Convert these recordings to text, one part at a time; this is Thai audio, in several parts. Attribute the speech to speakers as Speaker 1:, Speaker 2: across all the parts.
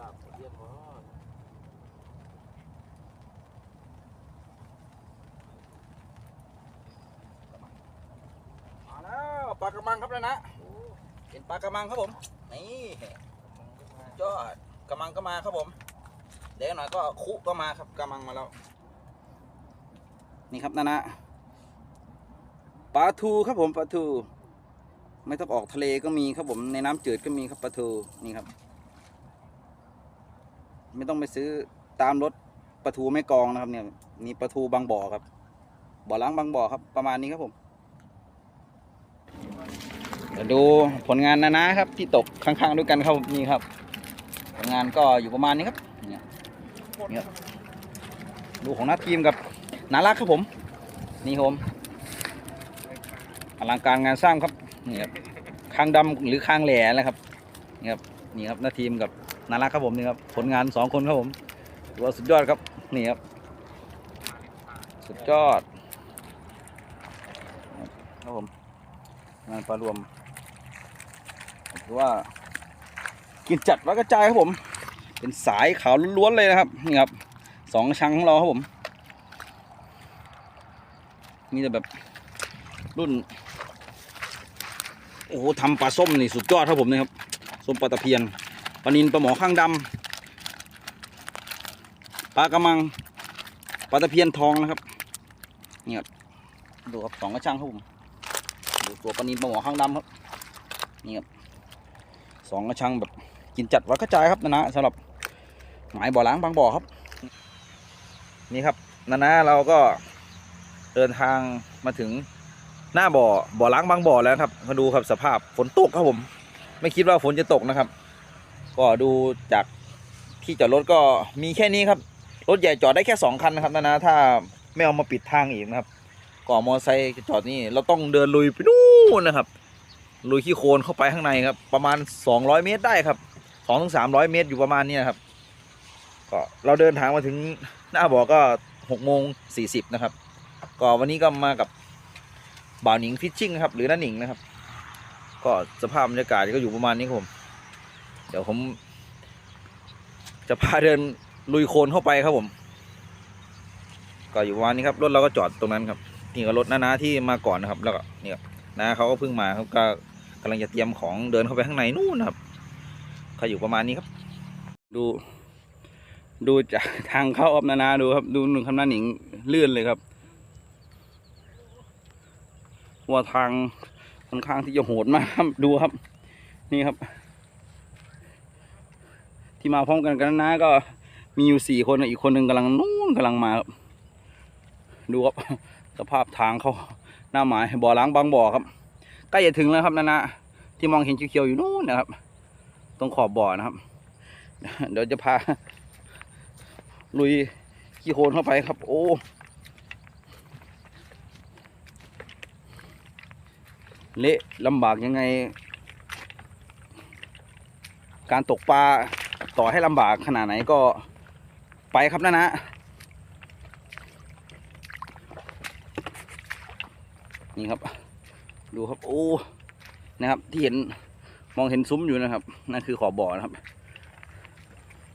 Speaker 1: ลาบเรียบร้อย
Speaker 2: มาแล้วปลากระมังครับนะนะเป็นปลากระมังครับผมนี่ยอดกระมังก็มาครับผมเดี๋ยวหน่อยก็คุก็มาครับกระมังมาแล้วนี่ครับนะนะปลาทูครับผมปลาทู ไม่ต้องออกทะเลก็มีครับผมในน้ำจืดก็มีครับปลาทูนี่ครับ ไม่ต้องไปซื้อตามรถปลาทูไม่กองนะครับ เนี่ยมีปลาทูบางบ่อครับ บ่อล้างบางบ่อครับ ประมาณนี้ครับผมเดี๋ยวดูผลงานนะนะครับ ที่ตกข้างๆด้วยกันครับนี่ครับ ผลงานก็อยู่ประมาณนี้ครับเนี่ยเนี่ยดูของน้าทีมกับนารักครับผม นี่ผมอลังการงานสร้างครับนี่ครับคางดำหรือคางแหล่นะครับนี่ครับนี่ครับหน้าทีมกับ น่ารักครับผมนี่ครับผลงานสองคนครับผมถือว่าสุดยอดครับนี่ครับสุดยอดครับผมงานปลารวมถือว่ากินจัดวัดกระจายครับผม เป็นสายขาวล้วนๆเลยนะครับนี่ครับสองชั้งของเราครับผมมีแต่แบบรุ่นโอ้โหทำปลาส้มนี่สุดยอดครับผมนะครับส้มปลาตะเพียนานินปลาหมอข้างดำปลากระมังปลาตะเพียนทองนะครับนี่ครับดูครับสองกระชังครับผมดูตัวปลานินปลาหมอข้างดำครับนี่ครับสองกระชังแบบกินจัดวัดกระจายครับนะนะสำหรับหมายบ่อล้างบางบ่อครับ นี่ครับนะนะเราก็เดินทางมาถึงหน้าบ่อบ่อล้างบางบ่อแล้วครับมาดูครับสภาพฝนตกครับผม ไม่คิดว่าฝนจะตกนะครับ ก็ดูจากที่จอดรถก็มีแค่นี้ครับรถใหญ่จอดได้แค่สองคันนะครับนะนะถ้าไม่เอามาปิดทางอีกนะครับก่อมอไซค์จอดนี่เราต้องเดินลุยไปนู่นนะครับลุยขี้โคลนเข้าไปข้างในครับ ประมาณ 200 เมตรได้ครับ2ถึง300เมตรอยู่ประมาณนี้ครับ ก็เราเดินทางมาถึงหน้าบ่อก็6โมง40นะครับ ก็วันนี้ก็มากับบ่าวหนิงฟิชชิ่งนะครับ หรือน้าหนิงนะครับ ก็สภาพบรรยากาศก็อยู่ประมาณนี้ครับผม เดี๋ยวผม จะพาเดินลุยโคลนเข้าไปครับผม ก็อยู่ประมาณนี้ครับรถเราก็จอดตรงนั้นครับนี่ก็รถน้าๆที่มาก่อนนะครับ แล้วก็นี่ครับน้าเขาก็เพิ่งมาครับก็กำลังจะเตรียมของเดินเข้าไปข้างในนู่นครับก็อยู่ประมาณนี้ครับ ดู ดูจากทางเข้าออฟนานาดูครับ ดูหนึ่งคำนาหนิงเลื่อนเลยครับว่าทางค่อนข้างที่จะโหดมากครับดูครับ นี่ครับ ที่มาพร้อมกันกันนะก็มีอยู่สี่คนอีกคนหนึ่งกำลังนู่นกำลังมาครับดูครับสภาพทางเขาหน้าหมายบ่อล้างบางบ่อครับใกล้จะถึงแล้วครับนะนะที่มองเห็นเขียวๆอยู่นู่นนะครับ ตรงขอบบ่อนะครับ เดี๋ยวจะพา ลุยขี้โคลนเข้าไปครับ โอ้เละลำบากยังไง การตกปลา ต่อให้ลำบากขนาดไหนก็ไปครับนะนะนี่ครับ ดูครับโอ้นะครับ ที่เห็นมองเห็นซุ้มอยู่นะครับ นั่นคือขอบบ่อนะครับ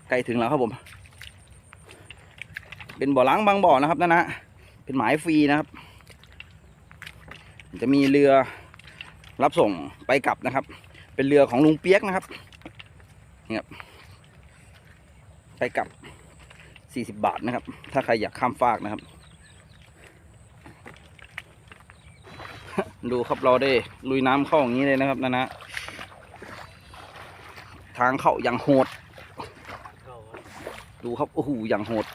Speaker 2: ใกล้ถึงแล้วครับผม เป็นบ่อล้างบางบ่อนะครับนั่นนะเป็นหมายฟรีนะครับ จะมีเรือรับส่งไปกลับนะครับ เป็นเรือของลุงเปียกนะครับนี่ครับ ไปกลับสี่สิบบาทนะครับ ถ้าใครอยากข้ามฟากนะครับ ดูครับเราได้ลุยน้ำเข้าอย่างนี้เลยนะครับนะนะทางเข้าอย่างโหด ดูครับโอ้โหอย่างโหด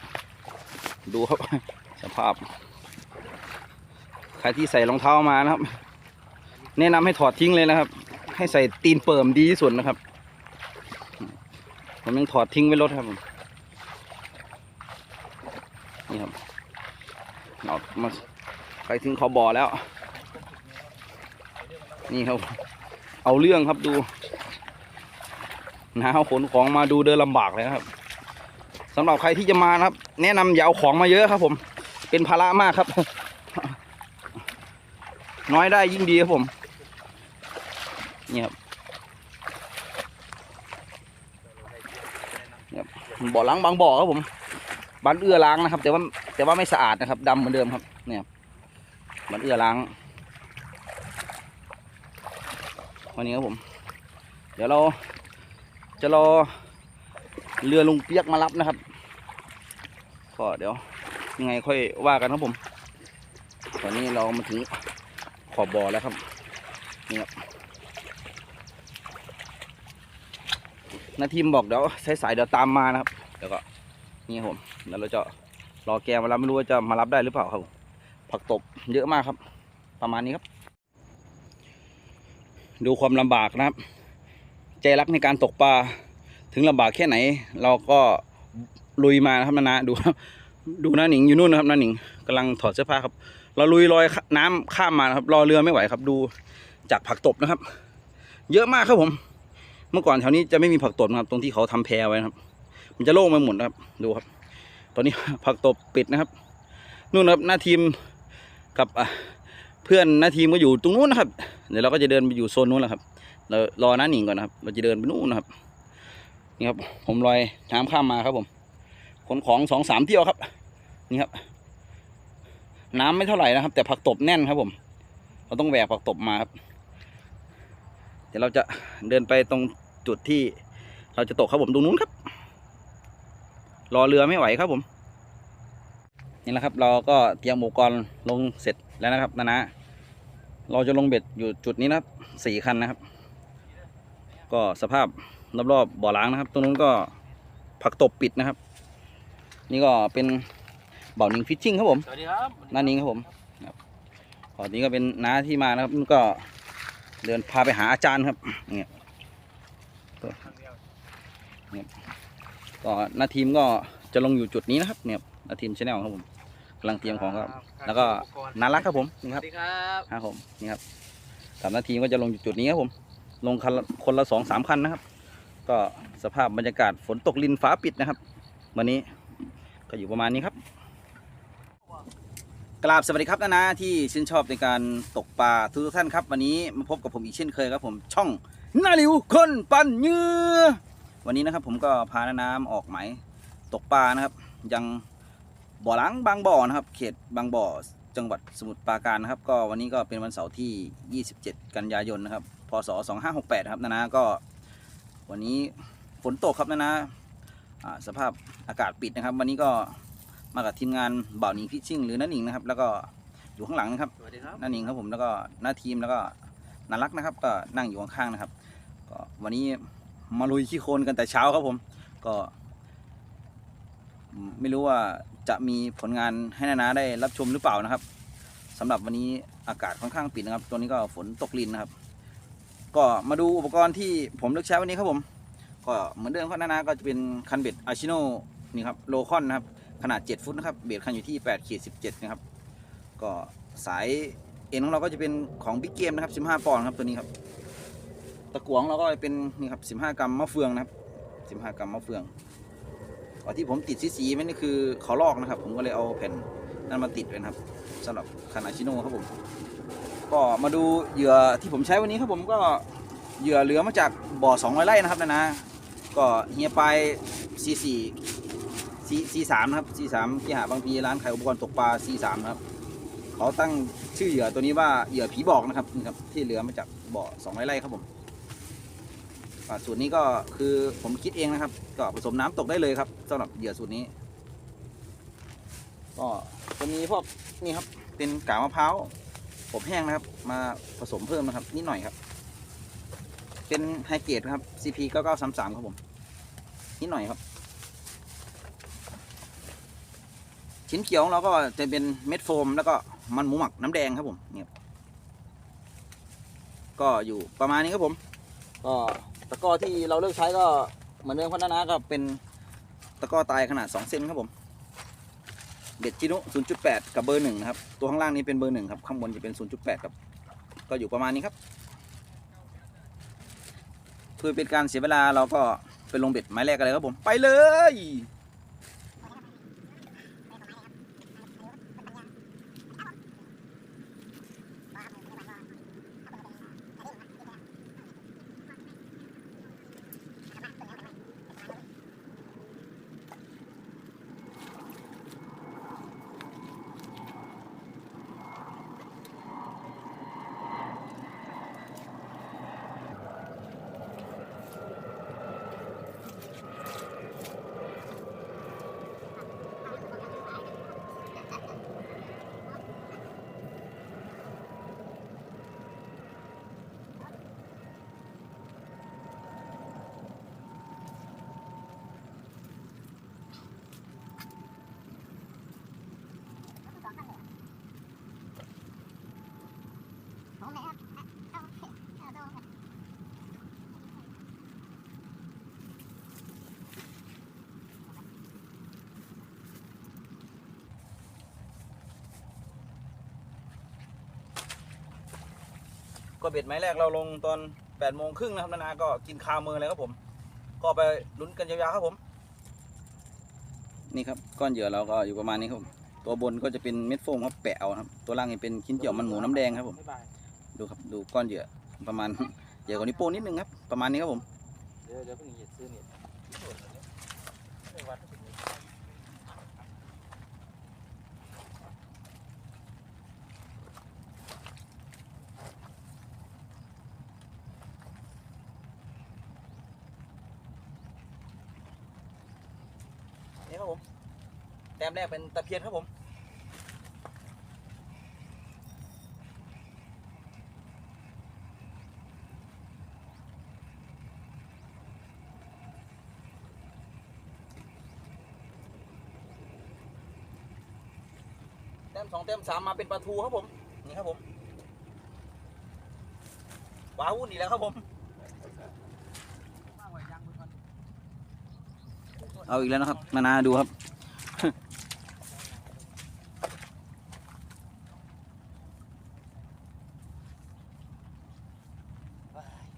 Speaker 2: ดูครับสภาพ ใครที่ใส่รองเท้ามานะครับ แนะนำให้ถอดทิ้งเลยนะครับ ให้ใส่ตีนเปิ่มดีที่สุดนะครับ ผมยังถอดทิ้งไว้รถครับผม นี่ครับเรามาไปถึงขาบ่อแล้ว นี่ครับ เอาเรื่องครับดูน้าขนของมาดูเดินลำบากเลยครับสำหรับใครที่จะมานะครับ แนะนำอย่าเอาของมาเยอะครับ ผม เป็นภาระมากครับ น้อยได้ยิ่งดีครับผมนี่ครับบ่อล้างบางบ่อครับผม บ้านเอื้อล้างนะครับ แต่ว่าแต่ว่าไม่สะอาดนะครับดำเหมือนเดิมครับ เนี่ยบ้านเอื้อล้างวันนี้ครับผม เดี๋ยวเราจะรอเรือลุงเปียกมารับนะครับ ก็เดี๋ยวยังไงค่อยว่ากันครับผม ตอนนี้เรามาถึงขอบบ่อแล้วครับนี่ครับนาทีมบอกเดี๋ยวสายๆเดี๋ยวตามมานะครับ เดี๋ยวก็นี่ครับผม เดี๋ยวเราจะรอแกมารับไม่รู้ว่าจะมารับได้หรือเปล่าครับ ผักตบเยอะมากครับ ประมาณนี้ครับ ดูความลำบากนะครับ ใจรักในการตกปลาถึงลำบากแค่ไหน เราก็ลุยมานะครับนานาดูครับ ดูน้าหนิงอยู่นู่นนะครับน้าหนิงกำลังถอดเสื้อผ้าครับ เราลุยลอยน้ำข้ามมานะครับ รอเรือไม่ไหวครับ ดูจากผักตบนะครับ เยอะมากครับผม เมื่อก่อนแถวนี้จะไม่มีผักตบนะครับ ตรงที่เขาทำแพไว้นะครับ มันจะโล่งไปหมดนะครับ ดูครับ ตอนนี้ผักตบปิดนะครับนู่นนะครับหน้าทีมกับเพื่อนหน้าทีมก็อยู่ตรงนู้นนะครับ เดี๋ยวเราก็จะเดินไปอยู่โซนนู้นแหละครับเรารอน้าหนิงก่อนนะครับ เราจะเดินไปนู่นนะครับนี่ครับ ผมลอยน้ำข้ามมาครับผมขนของสองสามเที่ยวครับ นี่ครับ น้ำไม่เท่าไหร่นะครับ แต่ผักตบแน่นครับผม เราต้องแหวกผักตบมาครับ เดี๋ยวเราจะเดินไปตรงจุดที่เราจะตกครับผมตรงนู้นครับ รอเรือไม่ไหวครับผม นี่แหละครับ เราก็เตรียมอุปกรณ์ลงเสร็จแล้วนะครับนะนะเราจะลงเบ็ดอยู่จุดนี้นะครับสี่คันนะครับ ก็สภาพรอบๆบ่อล้างนะครับ ตรงนู้นก็ผักตบปิดนะครับ นี่ก็เป็นบ่อนิงฟิชชิ่งครับผม
Speaker 1: สวัสดีครับ
Speaker 2: น้านิงครับผมครับขอนี้ก็เป็นน้าที่มานะครับนี่ก็เดินพาไปหาอาจารย์ครับเนี่ย ก็หน้าทีมก็จะลงอยู่จุดนี้นะครับเนี่ยหน้าทีมชาแนลครับผมกำลังเตรียมของครับ แล้วก็น่ารักครับผมนี่
Speaker 1: ส
Speaker 2: ค
Speaker 1: วั
Speaker 2: รับ
Speaker 1: สดีครับ
Speaker 2: ครับผมนี่ครับสามนาทีก็จะลงอยู่จุดนี้ครับผม ลงคันละคนละสองสามคันนะครับ ก็สภาพบรรยากาศฝนตกลินฟ้าปิดนะครับ วันนี้ก็อยู่ประมาณนี้ครับกราบสวัสดีครับนานาที่ชื่นชอบในการตกปลาทุกๆท่านครับ วันนี้มาพบกับผมอีกเช่นเคยครับผมช่องนาลิวคนปันเหยื่อ วันนี้นะครับผมก็พานานาออกหมายตกปลานะครับ ยังบ่อล้างบางบ่อนะครับ เขตบางบ่อจังหวัดสมุทรปราการนะครับ ก็วันนี้ก็เป็นวันเสาร์ที่ 27 กันยายนนะครับพศ2568ครับนานาก็วันนี้ฝนตกครับนานาอ่าสภาพอากาศปิดนะครับ วันนี้ก็มากับทีมงานบ่าวหนิงพิชชิ่งหรือน้าหนิงนะครับ แล้วก็อยู่ข้างหลังนะครับ
Speaker 1: สวัสดีครับ
Speaker 2: น้าหนิงครับผมแล้วก็หน้าทีมแล้วก็นารักนะครับ ก็นั่งอยู่ข้างๆนะครับก็วันนี้ มาลุยขี้โคลนกันแต่เช้าครับผม ก็ไม่รู้ว่าจะมีผลงานให้นานาได้รับชมหรือเปล่านะครับสำหรับวันนี้อากาศค่อนข้างปิดนะครับ ตัวนี้ก็ฝนตกลินนะครับ ก็มาดูอุปกรณ์ที่ผมเลือกใช้วันนี้ครับผม ก็เหมือนเดิมครับนานาก็จะเป็นคันเบ็ดอาชิโนนี่ครับโลคอนนะครับ ขนาด 7 ฟุตนะครับ เบ็ดคันอยู่ที่8ขีด17 นะครับ ก็สายเอ็นของเราก็จะเป็นของบิ๊กเกมนะครับ 15 ปอนด์ครับตัวนี้ครับ ตะกวงเราก็เป็นนี่ครับ15 กรัมมะเฟืองนะครับ15 กรัมมะเฟืองอ๋อที่ผมติดสีๆไว้นี่คือเขาลอกนะครับ ผมก็เลยเอาแผ่นนั้นมาติดไว้นะครับสำหรับคันอาชิโนครับผม ก็มาดูเหยื่อที่ผมใช้วันนี้ครับผมก็เหยื่อเหลือมาจากบ่อ200ไร่นะครับนะนะก็เฮียไปซีสี่ซีซีสามนะครับซีสามที่หาบางพีร้านขายอุปกรณ์ตกปลาซีสามครับเขาตั้งชื่อเหยื่อตัวนี้ว่าเหยื่อผีบอกนะครับนี่ครับที่เหลือมาจากบ่อสองไร่ไร่ครับผม สูตรนี้ก็คือผมคิดเองนะครับ ก็ผสมน้ำตกได้เลยครับสำหรับเหยื่อสูตรนี้ ก็จะมีพวกนี่ครับ เป็นกากมะพร้าวอบแห้งนะครับ มาผสมเพิ่มนะครับ นิดหน่อยครับ เป็นไฮเกรดครับ CP 9933ครับผม นิดหน่อยครับ ชิ้นเขียวของเราก็จะเป็นเม็ดโฟม แล้วก็มันหมูหมักน้ำแดงครับผมเนี่ยก็อยู่ประมาณนี้ครับผม ก็ ตะกร้อที่เราเลือกใช้ก็เหมือนเดิมพัฒนาก็เป็นตะกร้อตายขนาด 2 เซนครับผม เบ็ดจินุ0.8 กับเบอร์หนึ่งนะครับ ตัวข้างล่างนี้เป็นเบอร์หนึ่งครับ ข้างบนจะเป็น 0.8 ครับ ก็อยู่ประมาณนี้ครับ เพื่อเป็นการเสียเวลาเราก็ไปลงเบ็ดไม้แรกกันเลยครับผม ไปเลย ก็เบ็ดไม้แรกเราลงตอน8ปดโมงครึ่งนะครับนานาก็กินคาเมือเลยครับผม ก็ไปลุ้นกันยาวๆครับผม นี่ครับก้อนเหยื่อเราก็อยู่ประมาณนี้ครับตัวบนก็จะเป็นเม็ดโฟมครับแปะเอาครับ ตัวล่างเนี่เป็นชิ้นเจียวมันหมูน้ำแดงครับผม
Speaker 1: บ
Speaker 2: ดูครับดูก้อนเหยื่อประมาณใหญ่กว่านิ้วโป้งนิดนึงครับ ประมาณนี้ครับผม
Speaker 1: เดี๋ยวเดี๋ยวเพิ่งเหยียดซื้อเนี่ยนี่
Speaker 2: ครับผมแต้มแรกเป็นตะเพียนครับผม สองแต้มสามมาเป็นปลาทูครับผม นี่ครับผมว้าวนี่แหล้วครับผมเอาอีกแล้วนะครับ มานาดูครับ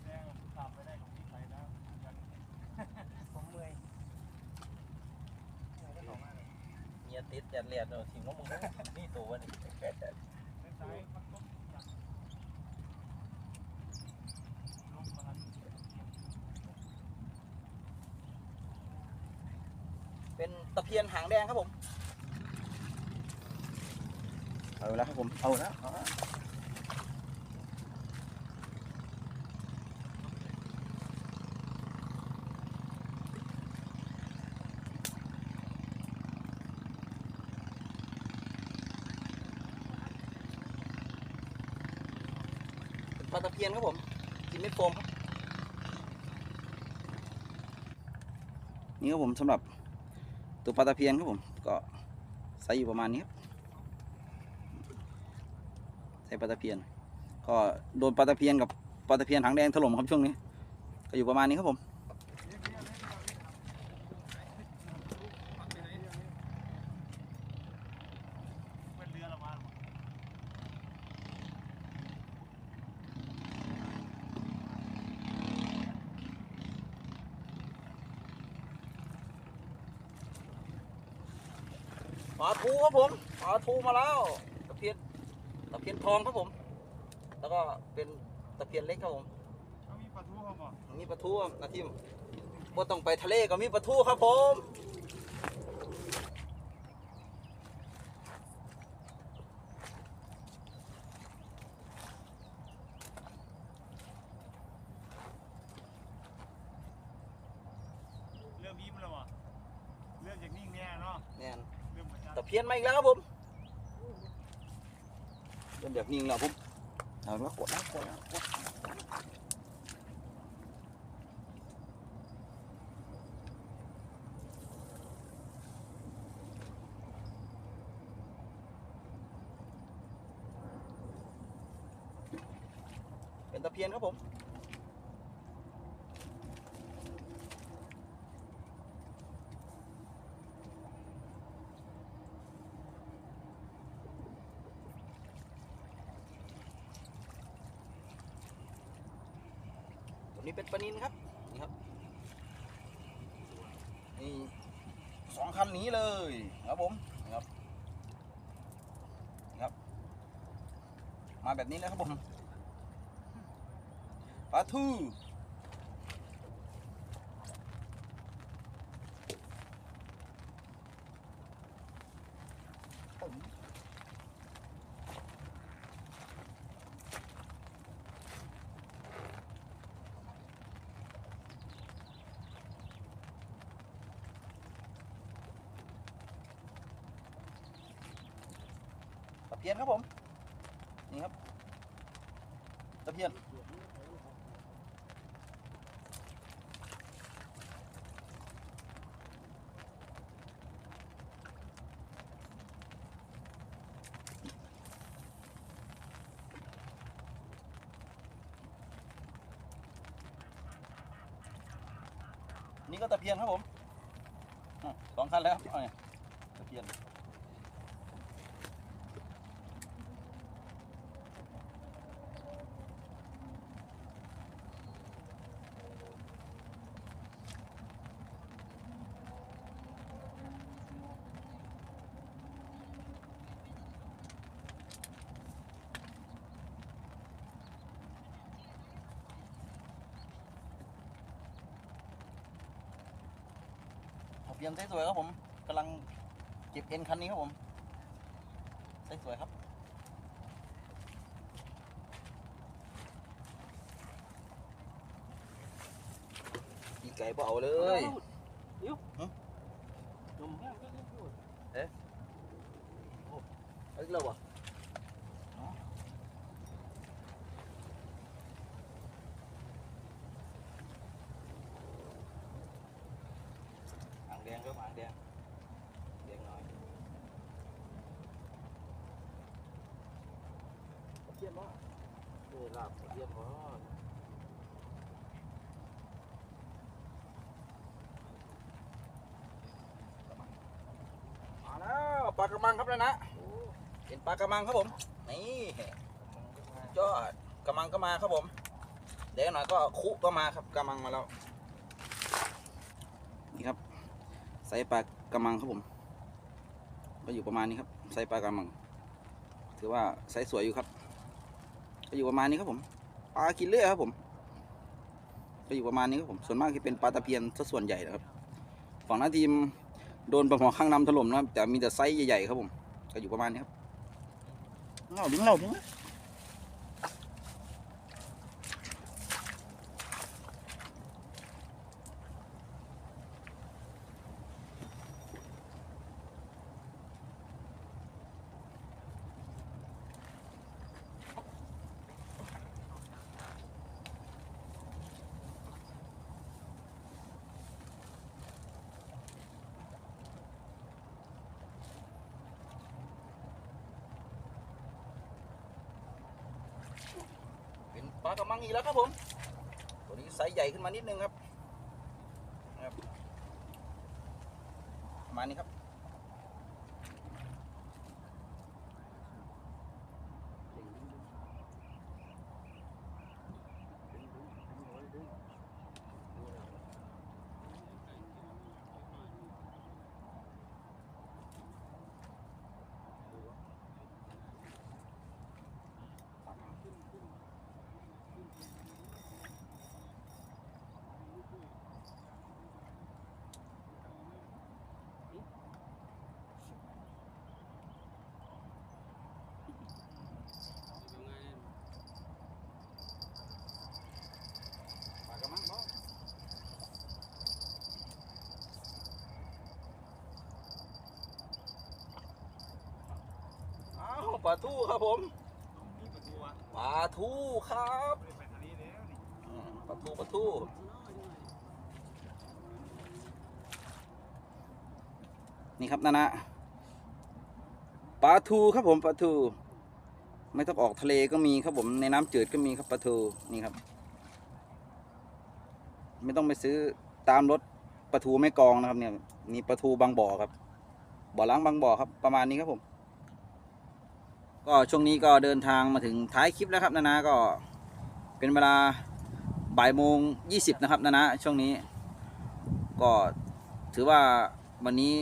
Speaker 1: แรงตามไปได้ของที่ไทยนะผมเมื่อยได้ของมากเลย
Speaker 2: เมีย ติดยัดเลียดเนอะทิ้งว่ามึงนะนี่ตัววะนี่
Speaker 1: เป็นสายมันก็อยากลงมา
Speaker 2: เป็นตะเพียนหางแดงครับผม เอาละครับผม เอาละเอาแล้วเปลาตะเพียนครับผม กินเม็ดโฟมครับ นี่ครับผมสำหรับตัวปลาตะเพียนครับผม ก็ไซส์อยู่ประมาณนี้ครับไซส์ปลาตะเพียน ก็โดนปลาตะเพียนกับปลาตะเพียนหางแดงถล่มครับช่วงนี้ ก็อยู่ประมาณนี้ครับผม
Speaker 1: เป็นเรือละมา
Speaker 2: ปลาทูครับ ผมปลาทูมาแล้วตะเพียนตะเพียนทองครับผม แล้วก็เป็นตะเพียนเล็กครับผม
Speaker 1: เขามีปลาทูเขาบอก
Speaker 2: มีปลาทูครับนาทิมบ่ต้องไปทะเลก็มีปลาทูครับผม
Speaker 1: เริ่มยิ้มแล้วอะเริ่มจากนิ่งแน่เนาะ
Speaker 2: เนี่ย
Speaker 1: เริ่มเหมือนกัน
Speaker 2: ตะเพียนมาอีกแล้วครับผมเริ่มแบบนิ่งแล้วผมเอาละกดนะกดนะกดเป็นตะเพียนครับผม ตัว นี่เป็นปนินครับ นี่ครับ นี่สองคันนี้เลยครับผมนี่ครับนี่ครับ มาแบบนี้นะครับผมปลาทู เพียนครับผม นี่ครับตะเพียนนี่ก็ตะเพียนครับผมสองคันแล้วเอาเนี่ยตะเพียน เรียมสวยๆครับผมกำลังเก็บเอ็นคันนี้ครับผมสวยๆครับอีไก่เปล่าเลย
Speaker 1: นมแห้งก็ยังอยู่
Speaker 2: เอ้ยเราอะ หางแดงครับหางแดงแดงหน่อยเทียมว่า
Speaker 1: เออลาบเรียบร้อย
Speaker 2: มาแล้วปลากระมังครับนะนะเป็นปลากระมังครับผม นี่ยอดกระมังก็มาครับผม เดี๋ยวหน่อยก็คุก็มาครับกระมังมาแล้วนี่ครับ ไซส์ปลากระมังครับผม ก็อยู่ประมาณนี้ครับไซส์ปลากระมัง ถือว่าไซส์สวยอยู่ครับ ก็อยู่ประมาณนี้ครับผมปลากินเลื่อยครับผม ก็อยู่ประมาณนี้ครับผมส่วนมากจะเป็นปลาตะเพียนซะส่วนใหญ่นะครับฝั่งหน้าทีมโดนปลาหมอข้างนำถล่มนะครับแต่มีแต่ไซส์ใหญ่ๆครับผม ก็อยู่ประมาณนี้ครับเงาดึงเราดึงนะเป็นปลากระมังอีกแล้วครับผม ตัวนี้ไซส์ให ญ่ขึ้นมานิดนึงครับนะครับมานี้ครับ ปลากระมังบ่อ้าว ปลาทูครับผม
Speaker 1: ป
Speaker 2: ลาทูครับ
Speaker 1: ปลา
Speaker 2: ทูปลาทูนี่ครับนานะปลาทูครับผมปลาทูไม่ต้องออกทะเลก็มีครับผมในน้ำจืดก็มีครับปลาทูนี่ครับ ไม่ต้องไปซื้อตามรถปลาทูไม่กองนะครับเนี่ยมีปลาทูบางบ่อครับบ่อล้างบางบ่อครับประมาณนี้ครับผม ก็ช่วงนี้ก็เดินทางมาถึงท้ายคลิปแล้วครับนานาก็เป็นเวลาบ่ายโมงยี่สิบนะครับนานาช่วงนี้ ก็ถือว่าวันนี้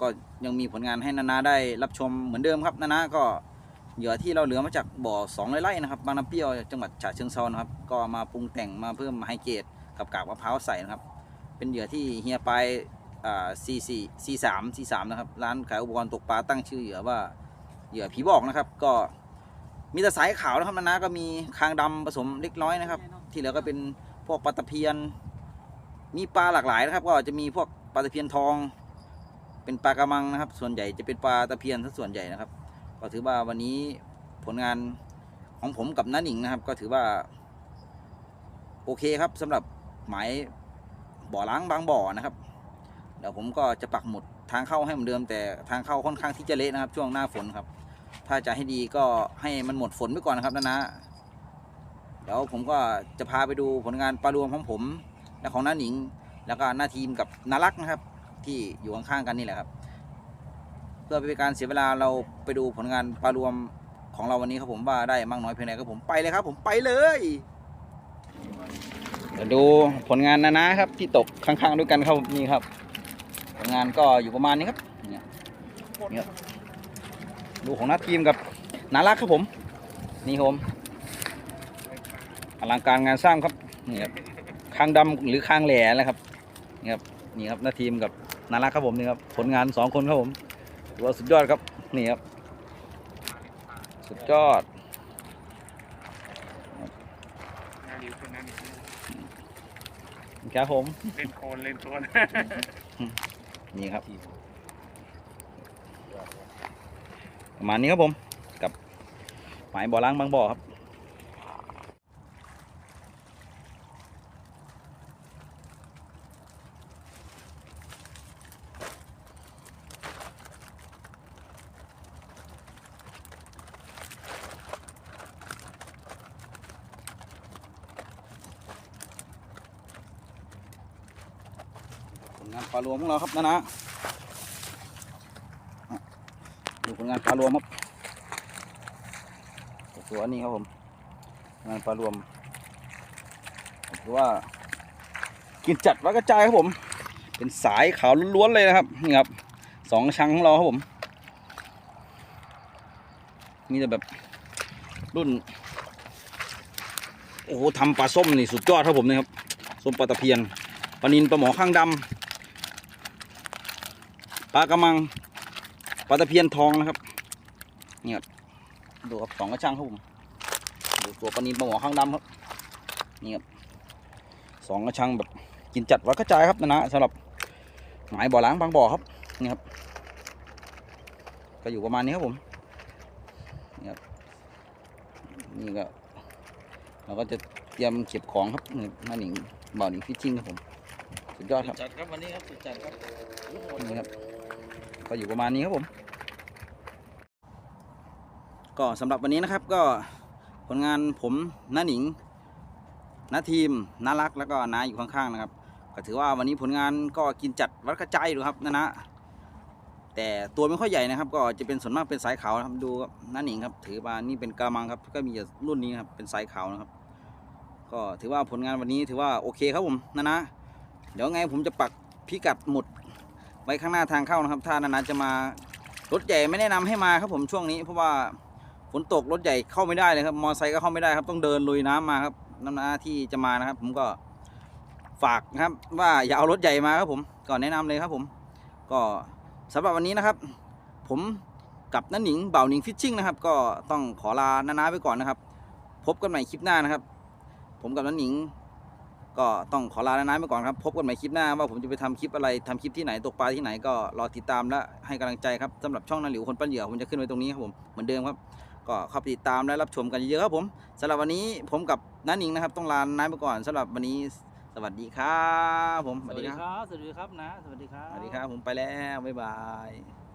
Speaker 2: ก็ยังมีผลงานให้นานาได้รับชมเหมือนเดิมครับนานาก็เหยื่อที่เราเหลือมาจากบ่อสองไร่ๆนะครับบางน้ำเปรี้ยวจังหวัดฉะเชิงเซานะครับ ก็มาปรุงแต่งมาเพิ่มไฮเกรดกับกากมะพร้าวใส่นะครับ เป็นเหยื่อที่เฮียไปอ่า C4 C3 C3 นะครับร้านขายอุปกรณ์ตกปลาตั้งชื่อเหยื่อว่า เหยื่อผีบอกนะครับ ก็มีแต่สายขาวนะครับนานาก็มีคางดำผสมเล็กน้อยนะครับ ที่เหลือก็เป็นพวกปลาตะเพียน มีปลาหลากหลายนะครับ ก็จะมีพวกปลาตะเพียนทอง เป็นปลากระมังนะครับ ส่วนใหญ่จะเป็นปลาตะเพียนซะส่วนใหญ่นะครับ ก็ถือว่าวันนี้ผลงานของผมกับน้าหนิงนะครับ ก็ถือว่า โอเคครับสำหรับหมายบ่อล้างบางบ่อนะครับ เดี๋ยวผมก็จะปักหมุดทางเข้าให้เหมือนเดิม แต่ทางเข้าค่อนข้างที่จะเละนะครับ ช่วงหน้าฝนครับ ถ้าจะให้ดีก็ให้มันหมดฝนไปก่อนนะครับนะนะเดี๋ยวผมก็จะพาไปดูผลงานปลารวมของผม และของน้าหนิง แล้วก็หน้าทีมกับนารักนะครับ ที่อยู่ข้างๆกันนี่แหละครับ เพื่อไม่เป็นการเสียเวลาเราไปดูผลงานปลารวมของเราวันนี้ครับผมว่าได้มากน้อยเพียงไหนครับผมไปเลยครับ ผมไปเลยเดี๋ยวดูผลงานนานะครับ ที่ตกข้างๆด้วยกันครับนี่ครับ ผลงานก็อยู่ประมาณนี้ครับเนี่ยเนี่ยดูของหน้าทีมกับนารักครับผม นี่ครับผมอลังการงานสร้างครับนี่ครับคางดำหรือคางแหล่นะครับนี่ครับนี่ครับหน้าทีมกับน่ารักครับผมนี่ครับผลงานสองคนครับผมถือว่าสุดยอดครับนี่ครับสุดยอด
Speaker 1: หน้าดิวคนนั้น
Speaker 2: ครับผม
Speaker 1: เล่นโคนเล่นโคน
Speaker 2: นี่ครับ ประมาณนี้ครับผม กับหมายบ่อล้างบางบ่อครับ ผลงานปลารวม ของเราครับนะนะดูผลงานปลารวมครับตัวนี้ครับผมงานปลารวมถือว่า กินจัดวัดกระจายครับผม เป็นสายขาวล้วนๆเลยนะครับนี่ครับสองชั้งของเราครับผมมีแต่แบบรุ่นโอ้โหทำปลาส้มนี่สุดยอดครับผมนี่ครับส้มปลาตะเพียนปลานินปลาหมอข้างดำ ปลากระมังปลาตะเพียนทองนะครับนี่ครับดูครับสองกระชังครับผมดูตัวปลานินปลาหมอข้างดำครับนี่ครับสองกระชังแบบกินจัดวัดกระจายครับนะนะสำหรับหมายบ่อล้างบางบ่อครับนี่ครับก็อยู่ประมาณนี้ครับผมนี่ครับนี่ก็เราก็จะเตรียมเก็บของครับนี่หน้าหนิงบ่อหนิงฟิชชิ่งครับผมสุดยอดครับ
Speaker 1: จัดครับวันนี้ครับสุดจัดครับ
Speaker 2: นี่ครับ ก็อยู่ประมาณนี้ครับผม ก็สำหรับวันนี้นะครับก็ผลงานผมน้าหนิงน้าทีมน้ารักแล้วก็น้าอยู่ข้างๆนะครับ ก็ถือว่าวันนี้ผลงานก็กินจัดวัดกระจายดูครับนะนะแต่ตัวไม่ค่อยใหญ่นะครับ ก็จะเป็นส่วนมากเป็นสายขาวนะครับดูน้าหนิงครับถือมานี่เป็นกระมังครับ ก็มีแต่รุ่นนี้ครับเป็นสายขาวนะครับ ก็ถือว่าผลงานวันนี้ถือว่าโอเคครับผมนะนะเดี๋ยวไงผมจะปักพิกัดหมุด ไว้ข้างหน้าทางเข้านะครับ ถ้านานๆจะมารถใหญ่ไม่แนะนำให้มาครับผมช่วงนี้ เพราะว่าฝนตกรถใหญ่เข้าไม่ได้เลยครับมอไซค์ก็เข้าไม่ได้ครับ ต้องเดินลุยน้ำมาครับน้ำนาที่จะมานะครับ ผมก็ฝากนะครับ ว่าอย่าเอารถใหญ่มาครับผมก่อนแนะนำเลยครับผม ก็สำหรับวันนี้นะครับ ผมกับน้าหนิงเบ่าหนิงฟิชชิ่งนะครับ ก็ต้องขอลาน้าๆไปก่อนนะครับ พบกันใหม่คลิปหน้านะครับ ผมกับน้าหนิง ก็ต้องขอลาน้าๆไปก่อนครับ พบกันใหม่คลิปหน้าว่าผมจะไปทำคลิปอะไรทำคลิปที่ไหนตกปลาที่ไหนก็รอติดตามและให้กำลังใจครับสำหรับช่องนาหลิวคนปั้นเหยื่อผมจะขึ้นไว้ตรงนี้ครับผมเหมือนเดิมครับ ก็เข้าไปติดตามและรับชมกันเยอะๆครับผมสำหรับวันนี้ผมกับน้าหนิงนะครับ ต้องลาน้าไปก่อนสำหรับวันนี้สวัสดีครับผม
Speaker 1: สวัสดีครับสวัสดีครับนะสวัสดีครับ
Speaker 2: สวัสดีครับผมไปแล้วบ๊ายบาย